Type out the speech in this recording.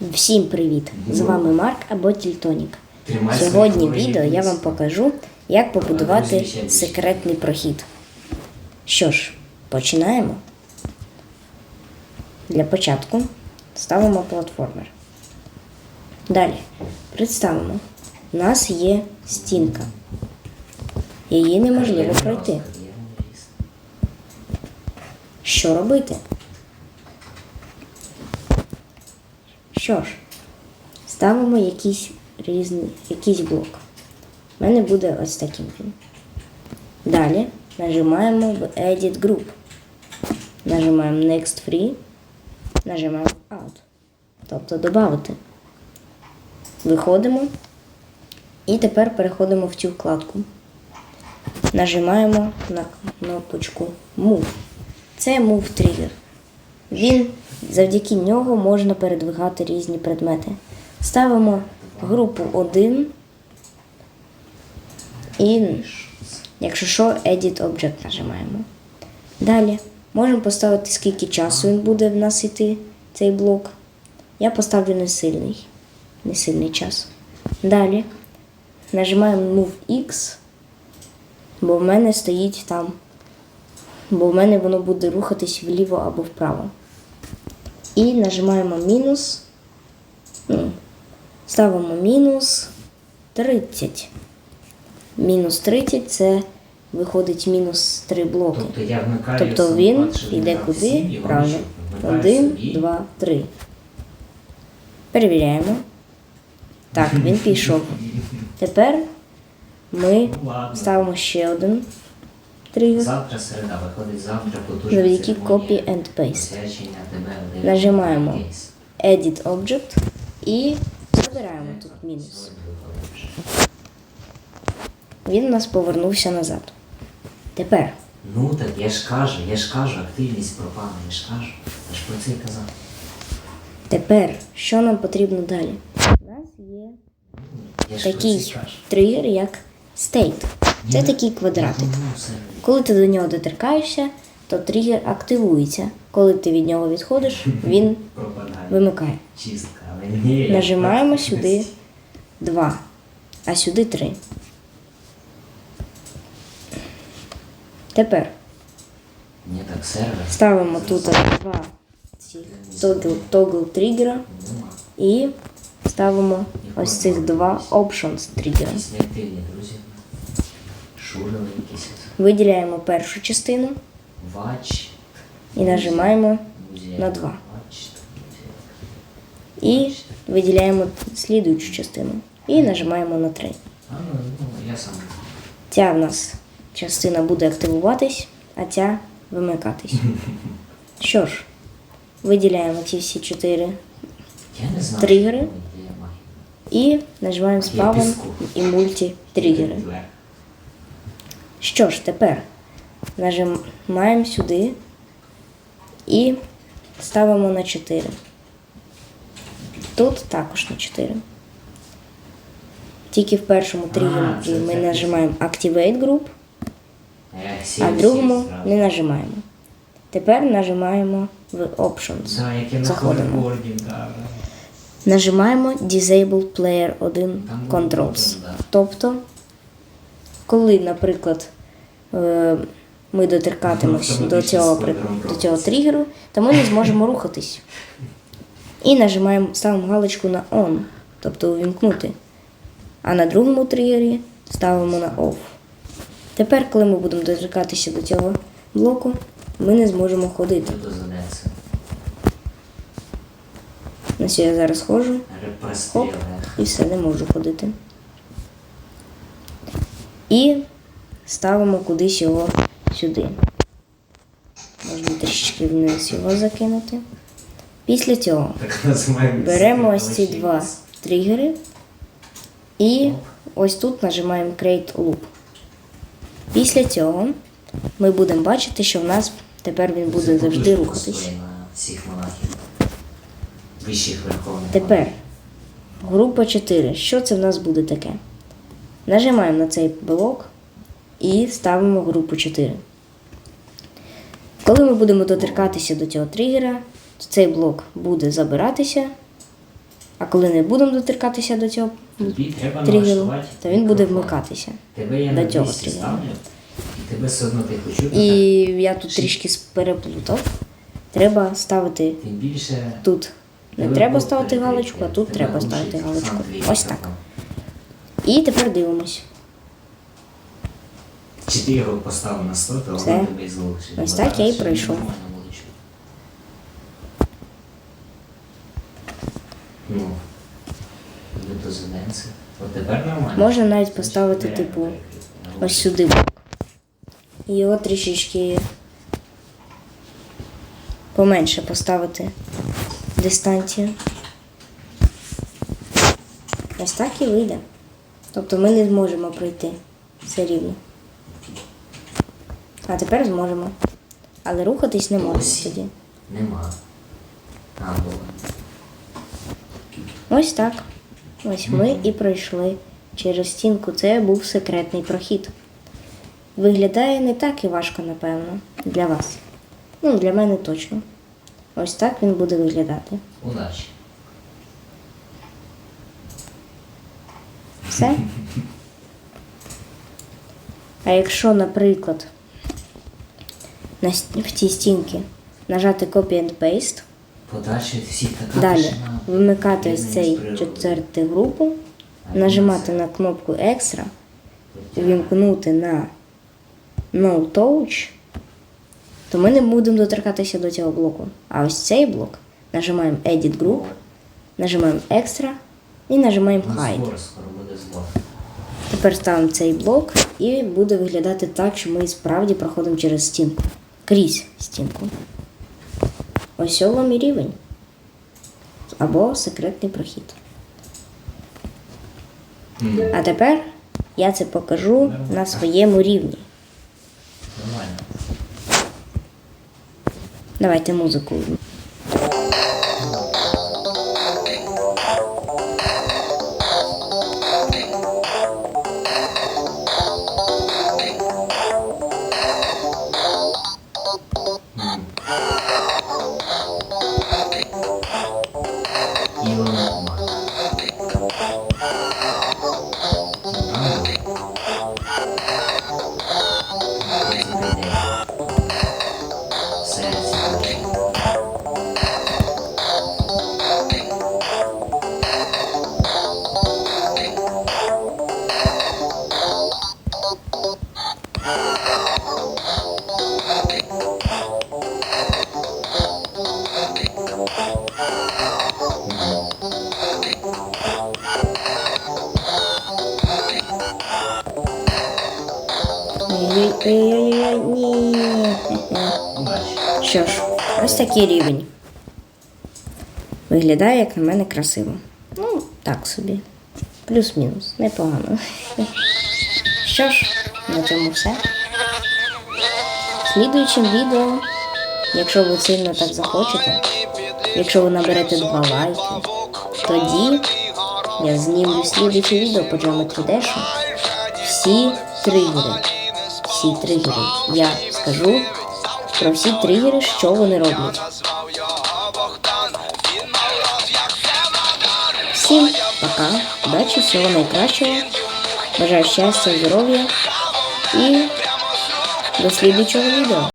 Всім привіт! З вами Марк або Тільтонік. Сьогодні в відео я вам покажу, як побудувати секретний прохід. Що ж, починаємо. Для початку ставимо платформер. Далі представимо, у нас є стінка. Її неможливо пройти. Що робити? Що ж, ставимо якийсь різний, якийсь блок. У мене буде ось таким. Далі нажимаємо в Edit Group. Нажимаємо Next Free, нажимаємо Out. Тобто додати. Виходимо. І тепер переходимо в цю вкладку. Нажимаємо на кнопочку Move. Це Move Trigger. Він завдяки нього можна передвигати різні предмети. Ставимо групу 1 і, якщо що, Edit Object нажимаємо. Далі можемо поставити, скільки часу він буде в нас йти, цей блок. Я поставлю несильний, несильний час. Далі нажимаємо Move X, бо в мене стоїть там бо в мене воно буде рухатись вліво або вправо. І нажимаємо мінус. М, Ставимо мінус 30. Мінус 30 це виходить мінус 3 блоки. Тобто я вмикаю Тобто він йде куди? Правильно. 1, 2, 3. Перевіряємо. Так, він пішов. Тепер ми Ну, ставимо ще один тригер. Завтра середа, виходить завтра потужна Завдяки copy and paste. Нажимаємо. Edit Object і забираємо тут мінус. Він у нас повернувся назад. Тепер Ну так я ж кажу, я ж кажу, активність пропала, я ж кажу. Я ж про це й казав. Тепер, що нам потрібно далі? У нас є Я ж про це й такий кажу. тригер, як state. Це такий квадратик. Ну, все. Коли ти до нього доторкаєшся, то тригер активується. Коли ти від нього відходиш, він вимикає. Нажимаємо сюди 2, а сюди 3. Тепер ставимо тут два тогл, тригера і ставимо ось цих два options тригера. Виділяємо першу частину. І нажимаємо на два. Вач. друзі. і виділяємо слідуючу частину. І нажимаємо на 3. А, ну, ну, я сам. Ця в нас частина буде активуватись, а ця вимикатись. Що ж, виділяємо ці всі чотири. Тригери. і нажимаємо спавн і мульті-тригери. Що ж, тепер нажимаємо сюди і ставимо на 4. Тут також на 4. Тільки в першому це ми нажимаємо Activate Group, а в другому не нажимаємо. Тепер нажимаємо в Options. Заходимо. Нажимаємо Disable Player 1 Там Controls. Тобто, коли, наприклад, е, ми доторкатимось до цього, до цього тригеру, то ми не зможемо рухатись. І нажимаємо, ставимо галочку на On, тобто увімкнути. А на другому тригері ставимо на Off. Тепер, коли ми будемо доторкатися до цього блоку, ми не зможемо ходити. Що я зараз ходжу. Репрестріли. і все, не можу ходити. І ставимо кудись його сюди. Можна трішечки вниз його закинути. Після цього беремо ось ці два тригери і ось тут нажимаємо Create Loop. Після цього ми будемо бачити, що в нас тепер він буде завжди рухатись. Верховних. Тепер група 4. Що це в нас буде таке? Нажимаємо на цей блок і ставимо групу 4. Коли ми будемо доторкатися до цього тригера, то цей блок буде забиратися А коли не будемо доторкатися до цього тригеру, то він буде вмикатися. До цього 200 тригеру. ставлю, і тебе все одно ти хочу. І я тут трішки переплутав. Треба ставити більше. тут. Не треба ставити галочку, а тут треба ставити галочку. Ось так. І тепер дивимось. Чи ти його поставив на 100, то Все. воно тебе і залишить. Ось так я і пройшов. Ну, ви заденце. От тепер нормально. Можна навіть поставити, типу. Ось сюди. І його трішечки поменше поставити дистанцію. Ось так і вийде. Тобто ми не зможемо пройти все рівно. А тепер зможемо. Але рухатись не можемо Ось. Нема. А, було. Ось так. Ось ми і пройшли через стінку. Це був секретний прохід. Виглядає не так і важко, напевно, для вас. Ну, для мене точно. Ось так він буде виглядати. Удачі. Все. А якщо, наприклад, на, ст- в цій стінці нажати Copy and Paste, Подальше всіх така далі тишина. вимикати ось цей четверту групу, нажимати на кнопку Extra, вімкнути на No Touch, то ми не будемо доторкатися до цього блоку. А ось цей блок нажимаємо Edit Group, нажимаємо Extra і нажимаємо Ну, Hide. збор, скоро буде збор. Тепер ставимо цей блок і буде виглядати так, що ми справді проходимо через стінку. Крізь стінку. Ось вам і рівень. Або секретний прохід. А тепер я це покажу на своєму рівні. Нормально. Давайте музику. Ой-ой-ой, ні. Що ж, ось такий рівень. Виглядає, як на мене, красиво. Ну, так собі. Плюс-мінус, непогано. Що ж, на цьому все. Слідуючим відео, якщо ви сильно так захочете, якщо ви наберете два лайки, тоді я знімлю слідуюче відео по Geometry Dash. Всі тригери. Всі тригери. Я скажу про всі тригери, що вони роблять. Всім пока, удачі, всього найкращого. Бажаю щастя, здоров'я і до слідчого відео.